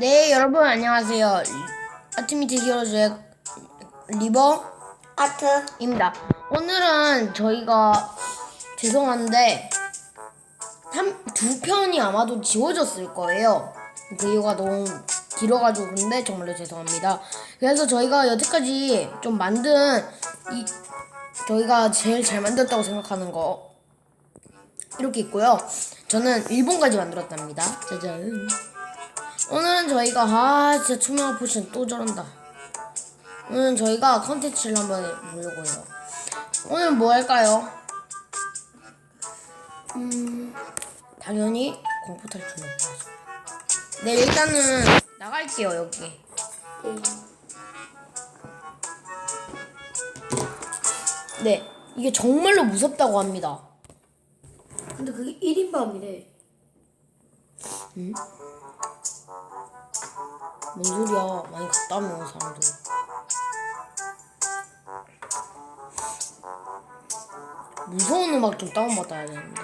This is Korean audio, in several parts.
네, 여러분 안녕하세요. 아트미트 히어로즈의 리버입니다. 아트 오늘은 저희가 죄송한데 한, 두 편이 아마도 지워졌을 거예요. 그 이유가 너무 길어가지고 근데 정말로 죄송합니다. 그래서 저희가 여태까지 좀 만든 이 저희가 제일 잘 만들었다고 생각하는 거 이렇게 있고요. 저는 일본까지 만들었답니다. 짜잔. 오늘은 저희가 아 진짜 투명한 포션 또 저런다. 오늘은 저희가 컨텐츠를 한번 보려고 해요. 오늘 뭐 할까요? 음 당연히 공포 탈출을 해야죠. 네 일단은 나갈게요 여기. 네 이게 정말로 무섭다고 합니다. 근데 그게 1인 밤이래 뭔 소리야 많이 갔다 오면 사람들. 무서운 음악 좀 다운받아야 되는데.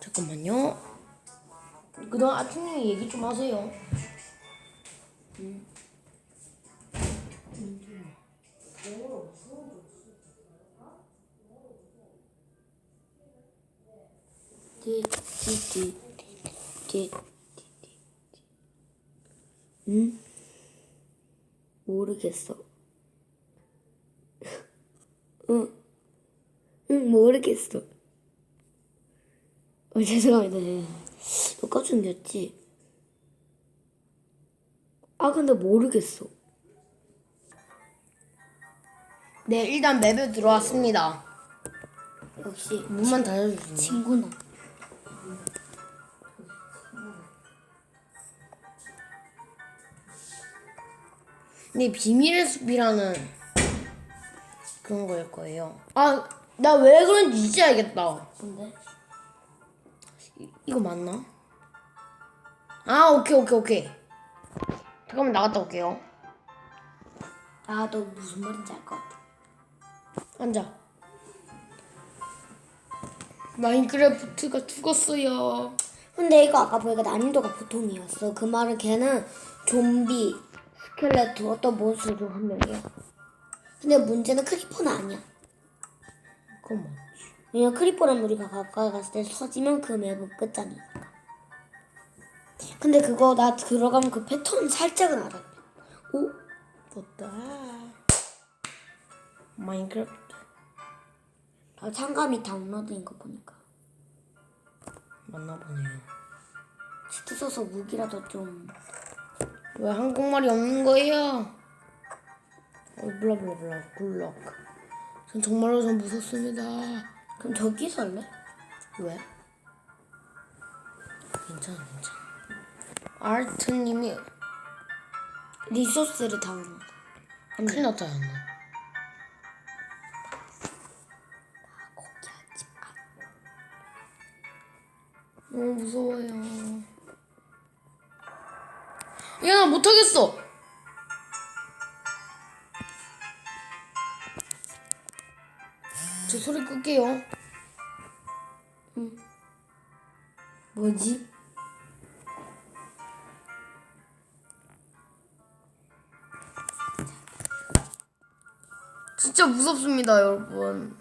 잠깐만요. 그동안 아트님이 얘기 좀 하세요. 띠띠띠띠띠 응? 모르겠어. 응, 응 모르겠어. 어, 죄송합니다. 너 꺼준겼지? 아 근데 모르겠어 네, 일단 맵에 들어왔습니다. 역시 문만 닫아주세요. 친구나 근데 비밀의 숲이라는 그런 거일 거예요. 아, 나 왜 그런지 이제 알겠다. 근데 이, 이거 맞나? 아, 오케이, 오케이, 오케이. 잠깐만 나갔다 올게요. 나도 무슨 말인지 알 것 같아 앉아. 마인크래프트가 죽었어요. 근데 이거 아까 보니까 난이도가 보통이었어. 그 말은 걔는 좀비, 스켈레토, 어떤 몬스터 중 한 명이야. 근데 문제는 크리퍼는 아니야. 그건 뭐? 왜냐면 크리퍼는 우리가 가까이 갔을 때 터지면 그 맵은 끝장이니까. 근데 그거 나 들어가면 그 패턴 살짝은 알아. 오? 됐다. 마인크래프트. 나 참감이 다운로드인 거 보니까. 맞나 보네요. 치트 써서 무기라도 좀. 왜 한국말이 없는 거예요? 어, 블라블라블라 굴럭. 전 정말로 좀 무섭습니다. 그럼 저기 설래? 왜? 괜찮아, 괜찮아. 아르트님이 리소스를 다운로드. 큰일 났다, 였나 너무 무서워요. 야, 나 못하겠어! 저 소리 끌게요. 뭐지? 진짜 무섭습니다, 여러분.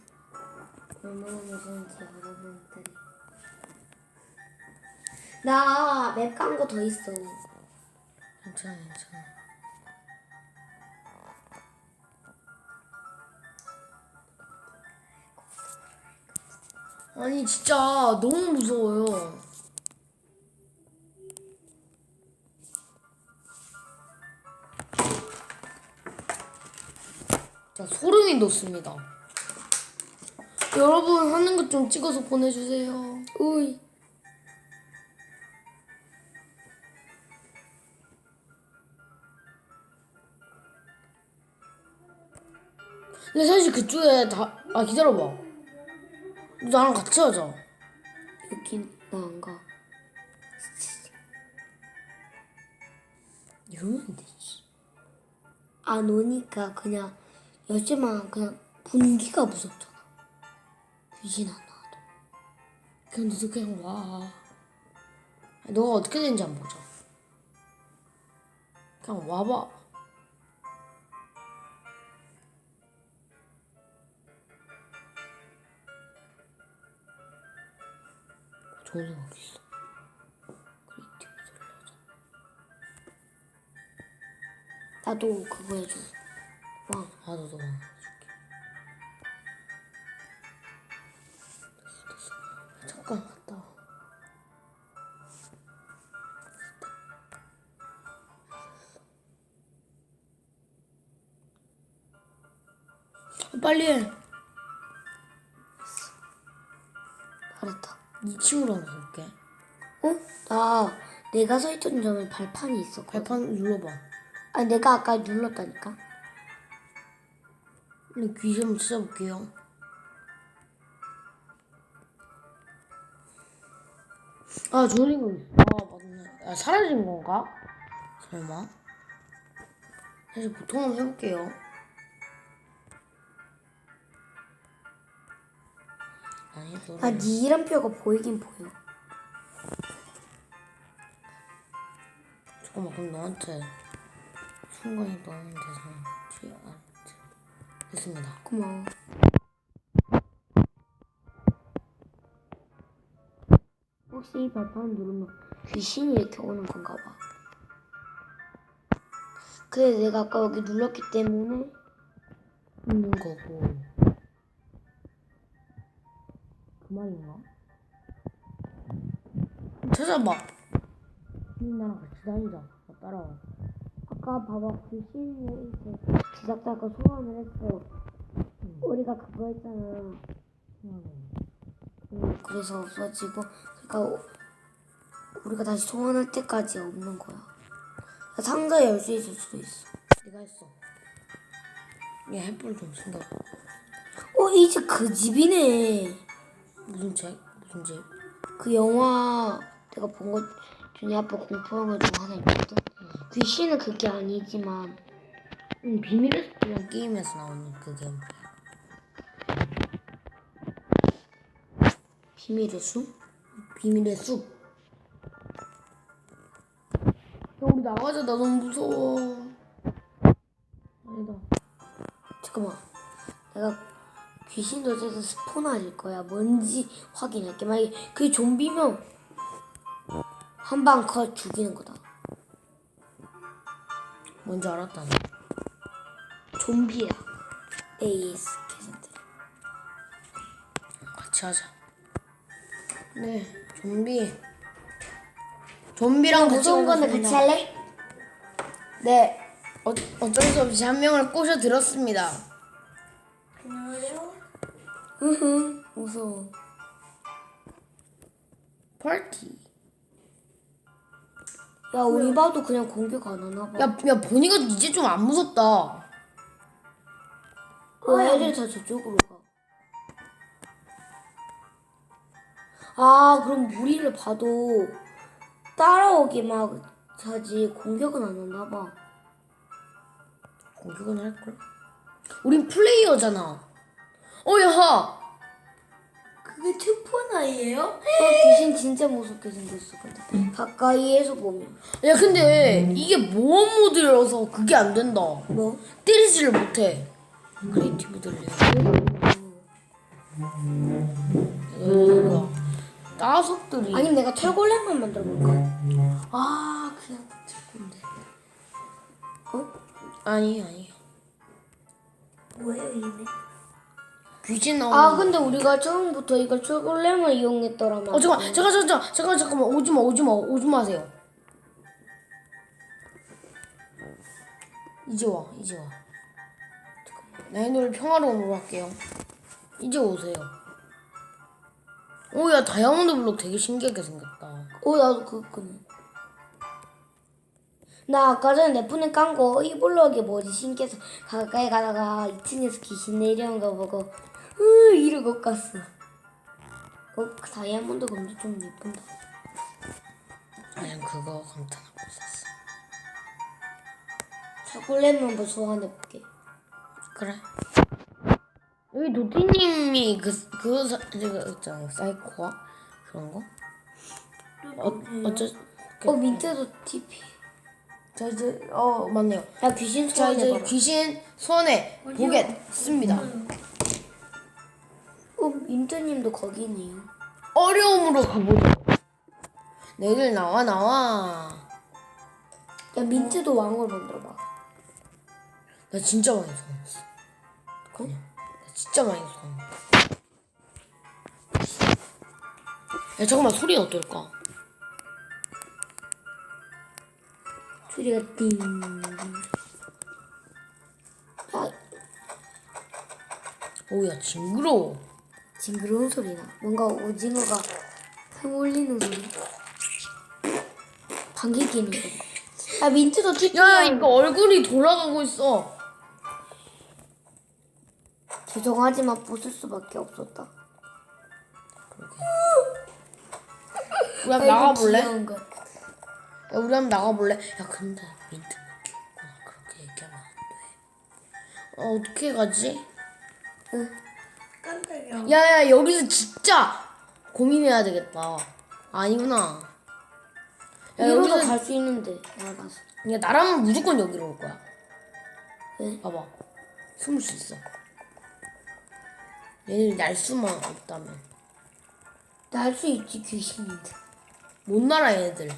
얼마나 무서운지 여러분들이 나 맵 깐 거 더 있어 괜찮아, 괜찮아. 아니, 진짜 너무 무서워요. 자, 소름이 돋습니다. 여러분, 하는 것 좀 찍어서 보내주세요. 우이 근데 사실 그쪽에 다, 아, 기다려봐. 나랑 같이 하자. 여긴 나 안 가 이러면 되지. 안 오니까 그냥 여지만 그냥 분기가 무섭잖아. 귀신 안 나와도. 그냥 너도 그냥 와. 너가 어떻게 되는지 한번 보자. 그냥 와봐. 생각 있어. 크리에이티브 들려자. 나도 그거 해줘. 와. 아, 너도 와. 해줄게. 됐어, 됐어. 잠깐 갔다 와. 빨리 해. 알았다. 2층으로 한번 가볼게. 어? 나 내가 서 있던 점에 발판이 있었거든. 발판 눌러봐. 아 내가 아까 눌렀다니까. 귀신 한번 찾아볼게요. 아, 좋은 생각 있어. 아, 맞네. 아, 사라진 건가? 설마? 다시 보통 한번 해볼게요. 아니, 노래. 아, 네 이름표가 보이긴 보여. 잠깐만, 그럼 너한테 순간이 너는 돼서 뒤에 안 됐습니다. 고마워. 혹시 이 발판 누르면 귀신이 이렇게 오는 건가 봐. 그래 내가 아까 여기 눌렀기 때문에 있는 거고. 그 말인가? 찾아봐. 님 나랑 같이 다니자. 나 따라와. 아까 봐봐 귀신이 이렇게 제작자가 소환을 했어. 우리가 그거 했잖아. 음, 그래서 없어지고 그러니까 오- 우리가 다시 소환할 때까지 없는 거야. 상자 열 수 있을 수도 있어. 내가 했어. 얘 햇불 좀 생겨봐. 어 이제 그 집이네. 무슨 책? 무슨 집? 그 영화 내가 본 것 중에 아빠 공포 영화 중 하나 있거든. 귀신은 그게 아니지만 응, 비밀의 숲이란 게임에서 나오는 그 게임. 비밀의 숲? 비밀의 숲. 야, 우리 나가자. 나 너무 무서워. 아니다. 잠깐만. 내가 귀신도 어쨌든 스포너일 거야. 뭔지 확인할게. 만약에 그게 좀비면 한 방 컷 죽이는 거다. 뭔지 알았다. 나. 좀비야. AS 계산들. 같이 하자. 네, 좀비. 좀비랑 같이 무서운 건데. 같이 할래? 네. 어, 어쩔 수 없이 한 명을 꼬셔 들었습니다. 으흠 무서워. 파티. 야 우리 봐도 그냥 공격 안 하나 봐. 야, 야 보니까 이제 좀 안 무섭다. 어, 애들 다 저쪽으로 가. 아, 그럼 우리를 봐도 따라오게 막 하지 공격은 안 하나 봐. 공격은 할걸? 우린 플레이어잖아. 어, 야! 그게 투포나이에요? 어, 귀신 진짜 무섭게 생겼어, 근데. 가까이에서 보면. 야, 근데 이게 모험 모드라서 그게 안 된다. 뭐? 때리지를 못해. 크리에이티브 들려. 이거 따석들이. 아니면 내가 철골렘만 만들어볼까? 아, 그냥 들 건데. 어? 아니, 아니. 뭐예요, 이네? 귀신 나오는 아, 근데 우리가 처음부터 이걸 철골렘을 이용했더라면. 어 잠깐 잠깐 잠깐 잠깐 잠깐만 오지마 오지마 오지마 하세요. 이제 와 이제 와. 잠깐만 평화로움으로 할게요. 이제 오세요. 오 야 다이아몬드 블록 되게 신기하게 생겼다. 어, 나도 그거 끄네. 나 아까 전에 내 폰에 깐 거 이 블럭이 뭐지 신기해서 가까이 가다가 2층에서 귀신 내려온 거 보고 으 이러고 깠어. 어, 그 다이아몬드 검도 좀 예쁜다. 그냥 그거 감탄하고 있었어. 초콜릿만 한번 소환해볼게. 그래. 여기 도티님이 그그 제가 있잖아요 사이코와 그런 거. 어 어쩌 어 민트도 TP. 자 이제 어 맞네요. 야 귀신 자 이제 소환해봐라. 귀신 손에 보겠습니다. 어 민트님도 거기네요. 어려움으로 가보죠. 내일 나와 나와. 야 민트도 왕을 만들어봐. 나 진짜 많이 소환했어. 그냥 나 진짜 많이 소환했어. 야 잠깐만 소리 어떨까? 소리가 띵. 야 오야 징그러워. 징그러운 소리나. 뭔가 오징어가 흠 올리는 소리. 방귀 끼는 소리. 야 민트도 TP. 야 이거 얼굴이 돌아가고 있어. 죄송하지만 부술 수밖에 없었다. 우리 한번 나가볼래? 야 귀여운. 우리 한번 나가볼래? 야 근데 민트. 그렇게 얘기하면 안 돼. 어 어떻게 가지? 야야 여기서 진짜 고민해야 되겠다. 아니구나. 야 이리로 여기서 갈수 있는데 나가서. 야 나라면 무조건 여기로 올 거야. 왜? 봐봐. 숨을 수 있어. 얘들 날 수만 없다면. 날수 있지 귀신인데. 못 날아 얘들.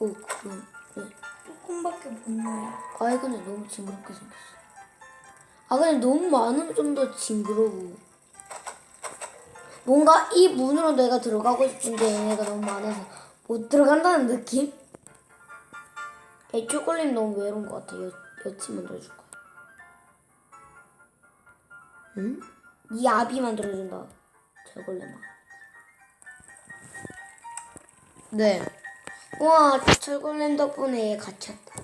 오 그럼. 네. 조금밖에 못 나요. 아이 근데 너무 징그럽게 생겼어. 아 근데 너무 많으면 좀 더 징그러워. 뭔가 이 문으로 내가 들어가고 싶은데 얘네가 너무 많아서 못 들어간다는 느낌? 애 초콜릿 너무 외로운 것 같아. 여, 여치 만들어줄 거야. 응? 이 아비 만들어준다. 철골렘아. 네. 우와 철골렘 덕분에 얘 갇혔다.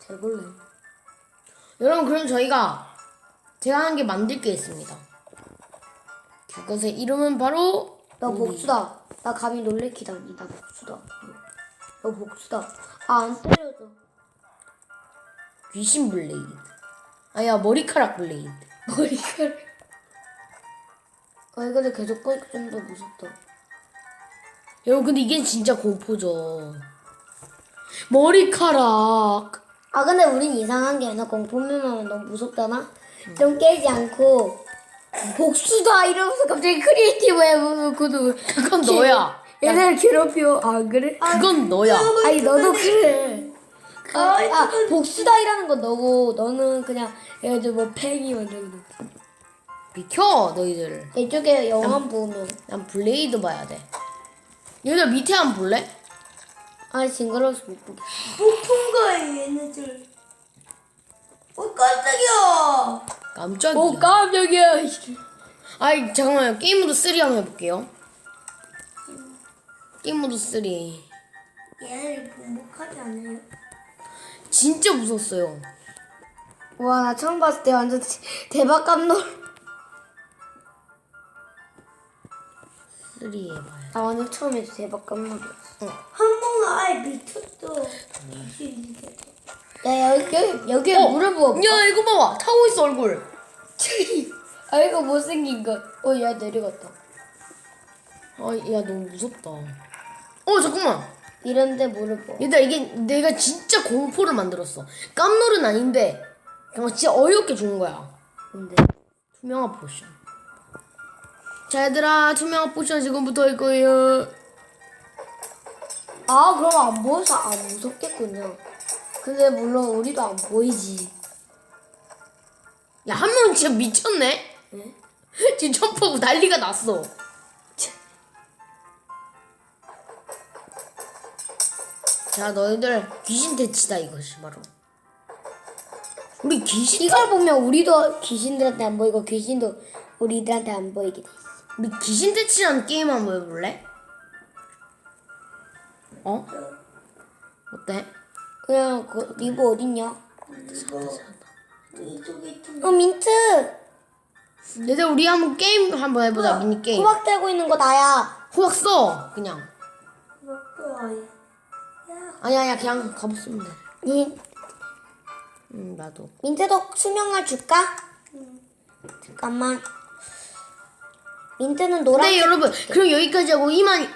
철골렘. 여러분 그럼 저희가 제가 한개 만들 게 있습니다. 그것의 이름은 바로 나 복수다. 나 감히 놀래키다니. 나 복수다. 너 복수다. 아, 안 때려줘. 귀신 블레이드. 아야 머리카락 블레이드. 머리카락. 아, 근데 계속 보니까 좀더 무섭다. 여러분 근데 이게 진짜 공포죠. 머리카락. 아, 근데 우린 이상한 게 아니라 공포면 너무 무섭잖아? 좀 깨지 않고, 복수다! 이러면서 갑자기 크리에이티브 해보고도. 그건 너야. 얘들 괴롭혀. 아, 그래? 그건 너야. 아니, 너도 그래. 아, 아, 복수다! 이라는 건 너고, 너는 그냥, 들어 뭐, 팽이 만들고. 비켜 너희들. 이쪽에 영암 부으면. 난 블레이드 봐야 돼. 얘들 밑에 한번 볼래? 아, 징그러워서 못 보겠어. 높은 거예요, 얘네들. 어, 깜짝이야. 깜짝이야. 오, 깜짝이야. 아이 잠깐만요. 게임 모드 3 한번 해볼게요. 게임 모드 3. 얘네들 반복하지 않아요? 진짜 무섭어요. 와, 나 처음 봤을 때 완전 대- 대박 깜놀. 3 해봐요. 나 완전 처음에 대박 깜놀이었어. 한 번은 아예 미쳤어. 귀신인데. 야, 여기, 여기, 여기에 어, 물을 부어. 야 이거 봐봐. 타고 있어 얼굴. 아, 이거 못생긴 것. 어, 야, 내려갔다. 아야 너무 무섭다. 어 잠깐만. 이런데 물을 부어. 얘들아 이게 내가 진짜 공포를 만들었어. 깜놀은 아닌데 그냥 진짜 어이없게 죽은 거야. 근데. 투명한 포션. 자 얘들아 투명한 포션 지금부터 할 거예요. 아, 그럼 안 보여서 안 무섭겠군요. 근데 물론 우리도 안 보이지. 야 한명 진짜 미쳤네. 네? 지금 점프하고 난리가 났어. 자 너희들 귀신 대치다 이것이 바로. 우리 귀신 이걸 보면 우리도 귀신들한테 안 보이고 귀신도 우리들한테 안 보이게 돼 있어. 우리 귀신 대치라는 게임 한번 해볼래? 어? 어때? 그냥 그 리브 어딨냐? 어 민트 얘들 우리 한번 게임 한번 해보자 미니 게임. 호박 들고 있는 거 나야. 호박 써 그냥. 것도 아예. 아니 아니야 그냥 가봤으면 돼. 민응 나도. 민트도 수명알 줄까? 잠깐만. 민트는 노란. 네 여러분 그럼 여기까지 하고 이만